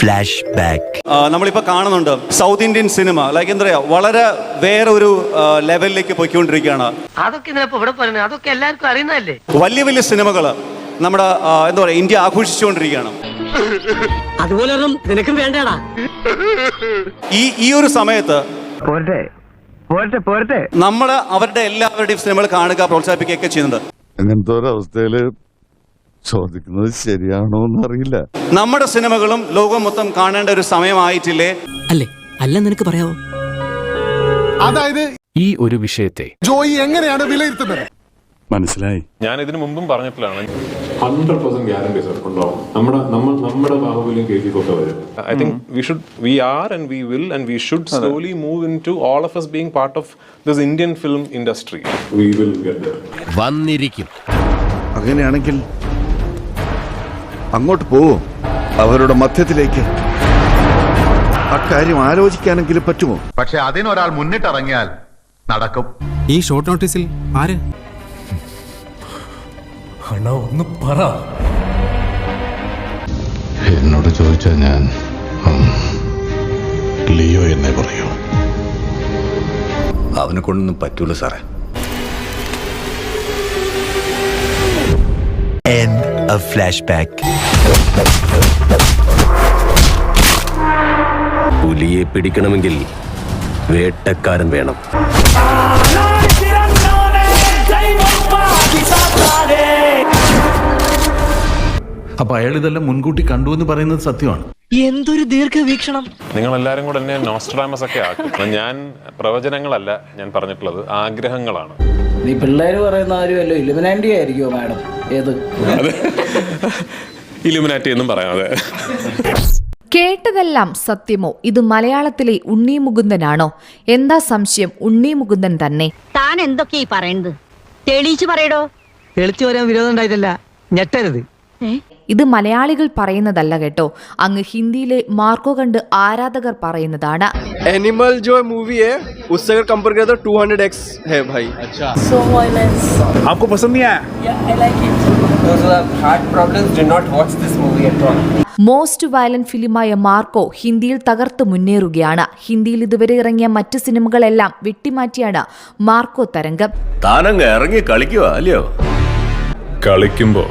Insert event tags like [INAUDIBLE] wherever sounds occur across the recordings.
Flash back നമ്മളിപ്പോൾ കാണുന്നുണ്ട് south Indian cinema like എന്താ പറയുക വളരെ വേറെ ഒരു ലെവലിലേക്ക് പോയിക്കൊണ്ടിരിക്കുകയാണ്. അതൊക്കെ ഇവിടെ പറയുന്നത്. അതൊക്കെ എല്ലാവർക്കും അറിയുന്നതല്ലേ? വലിയ വലിയ സിനിമകൾ നമ്മുടെ എന്താ പറയുക ഇന്ത്യ ആഘോഷിച്ചുകൊണ്ടിരിക്കുകയാണ്. അതുപോലെ നിനക്കും വേണ്ടടാ. ഈ ഈ ഒരു സമയത്ത് പോരട്ടെ. പോരട്ടെ പോരട്ടെ. നമ്മൾ അവരുടെ എല്ലാവരുടെയും സിനിമകൾ കാണുക പ്രോത്സാഹിപ്പിക്കുകയൊക്കെ ചെയ്യുന്നുണ്ട്. അങ്ങനത്തെ ഒരവസ്ഥയിൽ ചോദിക്കുന്നത് ശരിയാണോ എന്നറിയില്ല. നമ്മുടെ സിനിമകളും ലോകം മൊത്തം കാണേണ്ട ഒരു സമയമായിട്ടില്ലേ? അല്ലേ? അല്ല നിനക്ക് പറയാവോ? അതായത് ഈ ഒരു വിഷയത്തെ ജോയി എങ്ങനെയാണ് വിലയിരുത്തുന്നത്? മനസ്സിലായി. ഞാൻ ഇതിനു മുമ്പും പറഞ്ഞിട്ടുള്ളതാണ് ഹൺഡ്രഡ് പെർസെന്റ് ഗ്യാരണ്ടി സർ ഉണ്ടാവും നമ്മുടെ നമ്മൾ നമ്മുടെ ബാഹുബലിയും കെ ജി വരും I think we should we are and we will and we should slowly move into all of us being part of this Indian film industry we will get വന്നിരിക്കും. അങ്ങനെയാണെങ്കിൽ അങ്ങോട്ട് പോവോ? അവരുടെ മധ്യത്തിലേക്ക്. അക്കാര്യം ആലോചിക്കാനെങ്കിലും പറ്റുമോ? പക്ഷെ അതിനൊരാൾ മുന്നിട്ടിറങ്ങിയാൽ നടക്കും. ഈ ഷോർട്ട് നോട്ടീസിൽ ആര്? ഒന്ന് പറ. എന്നോട് ചോദിച്ചാൽ ഞാൻ ലിയോ എന്നേ പറയൂ. അവനെ കൊണ്ടൊന്നും പറ്റൂല സാറേ. End of flashback. പുലിയെ പിടിക്കണമെങ്കിൽ വേട്ടക്കാരൻ വേണം. അപ്പൊ അയാൾ ഇതെല്ലാം മുൻകൂട്ടി കണ്ടു എന്ന് പറയുന്നത് സത്യമാണ്. എന്തൊരു ദീർഘവീക്ഷണം. നിങ്ങൾ എല്ലാരും കൂടെ എന്നെ നോസ്ട്രാമസ് ഒക്കെ ആക്കും. ഞാൻ പ്രവചനങ്ങളല്ല ഞാൻ പറഞ്ഞിട്ടുള്ളത് ആഗ്രഹങ്ങളാണ്. നീ പിള്ളേര് പറയുന്ന കാര്യമല്ലോ ഇലുമിനാൻഡി ആയിരിക്കുമോ മാഡം? ഏത്? ഇലുമിനാറ്റി എന്നും പറയാം അതെ കേട്ടതെല്ലാം സത്യമോ ഇത് മലയാളത്തിലെ ഉണ്ണി മുകുന്ദനാണോ എന്താ സംശയം ഉണ്ണി മുകുന്ദൻ തന്നെ താൻ എന്തൊക്കെയാ ഈ പറയുന്നത് തെളിയിച്ചു പറയടോ തെളിച്ചു വരാൻ വിരോധം ഉണ്ടായിട്ടല്ല ഞെട്ടരുത് ഇത് മലയാളികൾ പറയുന്നതല്ല കേട്ടോ അങ്ങ് ഹിന്ദിയിലെ മാർക്കോ കണ്ട് ആരാധകർ പറയുന്നതാണ് एनिमल जो मूवी है उससे अगर कंपेयर करें तो 200 एक्स है भाई अच्छा आपको पसंद नहीं आया മോസ്റ്റ് വയലന്റ് ഫിലിമായ മാർക്കോ ഹിന്ദിയിൽ തകർത്ത് മുന്നേറുകയാണ്. ഹിന്ദിയിൽ ഇതുവരെ ഇറങ്ങിയ മറ്റ് സിനിമകളെല്ലാം വെട്ടിമാറ്റിയാണ് മാർക്കോ തരംഗം. താനങ്ങ് ഇറങ്ങി കളിക്കുക അല്ലയോ? കളിക്കുമ്പോ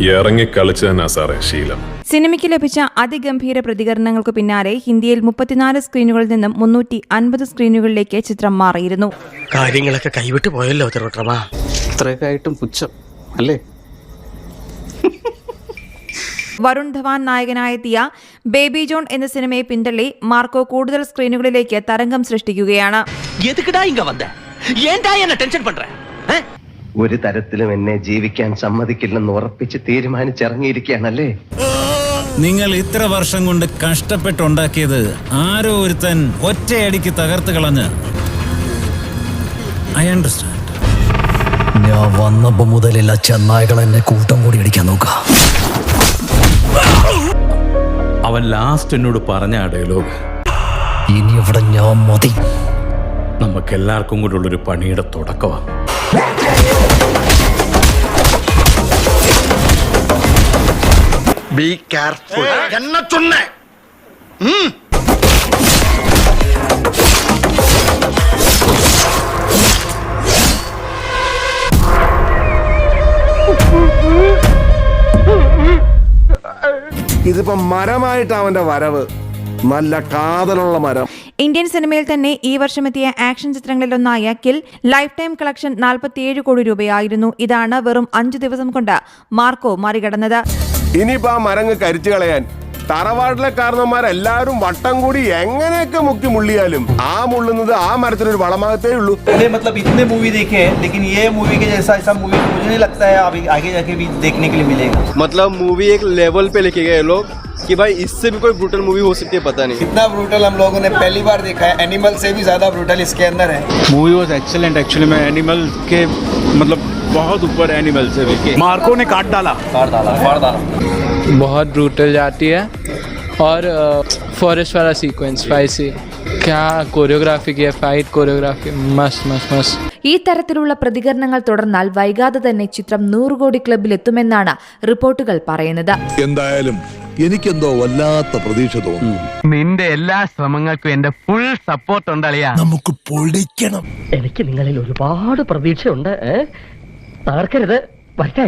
ഇറങ്ങി കളിച്ചു തന്നെ സാറേ ശീലം. സിനിമയ്ക്ക് ലഭിച്ച അതിഗംഭീര പ്രതികരണങ്ങൾക്ക് പിന്നാലെ ഹിന്ദിയിൽ മുപ്പത്തിനാല് സ്ക്രീനുകളിൽ നിന്നും മുന്നൂറ്റി അൻപത് സ്ക്രീനുകളിലേക്ക് ചിത്രം മാറിയിരുന്നു. കാര്യങ്ങളൊക്കെ കൈവിട്ടു പോയല്ലോ തിരുവട്ടമാ ഇത്രയൊക്കെ ആയിട്ടും പുച്ഛം അല്ലേ? വരുൺ ധവാൻ നായകനായെത്തിയ ബേബി ജോൺ എന്ന സിനിമയെ പിന്തള്ളി മാർക്കോ കൂടുതൽ സ്ക്രീനുകളിലേക്ക് തരംഗം സൃഷ്ടിക്കുകയാണ്. എതുക്കിടാ ഇങ്ങ വന്ന? ഏണ്ടാ എന്നെ ടെൻഷൻ പண்ற ഒരു തരത്തിലും എന്നെ ജീവിക്കാൻ സമ്മതിക്കില്ലെന്ന് ഉറപ്പിച്ച് തീരുമാനിച്ചിറങ്ങിയിരിക്കുകയാണല്ലേ? നിങ്ങൾ ഇത്ര വർഷം കൊണ്ട് കഷ്ടപ്പെട്ടുണ്ടാക്കിയത് ആരോ ഒരുത്തൻ ഒറ്റയടിക്ക് തകർത്ത് കളഞ്ഞ്. ഐ അണ്ടർസ്റ്റാൻഡ് ഞാൻ വന്നപ്പോ മുതലില്ല ചെന്നായകൾ എന്നെ കൂട്ടം കൂടി അടിക്കാൻ നോക്കാം. അവൻ ലാസ്റ്റ് എന്നോട് പറഞ്ഞ ആ ഡയലോഗ് ഇനി ഇവിടെ ഞാൻ മതി? നമുക്ക് എല്ലാവർക്കും കൂടെ ഉള്ളൊരു പണിയുടെ തുടക്കമാണ് ബി കെയർഫുൾ എന്നെ ചൊന്നേ. ഇതിപ്പോ മരമായിട്ട് അവന്റെ വരവ്. നല്ല കാതലുള്ള മരം. ഇന്ത്യൻ സിനിമയിൽ തന്നെ ഈ വർഷമെത്തിയ ആക്ഷൻ ചിത്രങ്ങളിലൊന്നായ കിൽ ലൈഫ് ടൈം കളക്ഷൻ നാൽപ്പത്തിയേഴ് കോടി രൂപയായിരുന്നു. ഇതാണ് വെറും അഞ്ചു ദിവസം കൊണ്ട് മാർക്കോ മറികടന്നത്. ഇനിയിപ്പോ ആ മരങ്ങ് കരിച്ചു കളയാൻ തറവാട്ടിലെ കാരണന്മാരെല്ലാരും വട്ടം കൂടി എങ്ങനെയൊക്കെ മുക്കി മുള്ളിയാലും ആ മുള്ളുന്നത് ആ മരത്തിനൊരു വളമാകത്തേ ഉള്ളൂ मतलब इतने मूवी देखे हैं लेकिन ये मूवी के जैसा ऐसा मूवी मुझे नहीं लगता है अभी आगे जाके भी देखने के लिए मिलेगा मतलब मूवी एक लेवल पे लेके गए लोग कि भाई इससे भी कोई ब्रूटल मूवी हो सकती है पता नहीं इतना ब्रूटल हम लोगों ने पहली बार देखा है एनिमल से भी ज्यादा ब्रूटल इसके अंदर है मूवी वॉज एक्सेलेंट एक्चुअली में एनिमल के मतलब बहुत ऊपर एनिमल से भी मार्को ने काट डाला बहुत ब्रूटल जाती है और फॉरेस्ट वाला सीक्वेंस स्पाइसी क्या कोरियोग्राफी की है फाइट कोरियोग्राफी मस्त मस्त मस्त ഈ തരത്തിലുള്ള പ്രതികരണങ്ങൾ തുടർന്നാൽ വൈകാതെ തന്നെ ചിത്രം നൂറ് കോടി ക്ലബിൽ എത്തുമെന്നാണ് റിപ്പോർട്ടുകൾ പറയുന്നത് എന്തായാലും എനിക്കെന്തോ വല്ലാത്ത പ്രതീക്ഷ തോന്നുന്നു നിന്റെ എല്ലാ ശ്രമങ്ങൾക്കും എന്റെ ഫുൾ സപ്പോർട്ട് ഉണ്ട് അളിയാ നമുക്ക് പൊളിക്കണം എനിക്ക് നിങ്ങളിൽ ഒരുപാട് പ്രതീക്ഷയുണ്ട് തകർക്കരുത് വരട്ടെ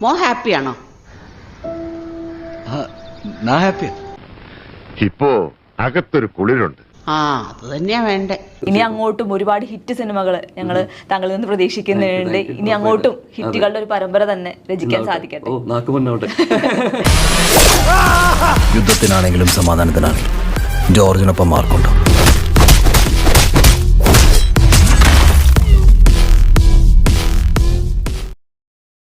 മോ ഹാപ്പിയാണോ ഇപ്പോ അകത്തൊരു കുളിരുണ്ട്. ആ അത് തന്നെയാ വേണ്ടേ. ഇനി അങ്ങോട്ടും ഒരുപാട് ഹിറ്റ് സിനിമകൾ ഞങ്ങൾ താങ്കളിൽ നിന്ന് പ്രതീക്ഷിക്കുന്നുണ്ട്. ഇനി അങ്ങോട്ടും ഹിറ്റുകളുടെ ഒരു പരമ്പര തന്നെ രചിക്കാൻ സാധിക്കട്ടെ. [LAUGHS] യുദ്ധത്തിനാണെങ്കിലും സമാധാനത്തിനാണെങ്കിലും ജോർജിനൊപ്പം മാർക്കുണ്ടോ?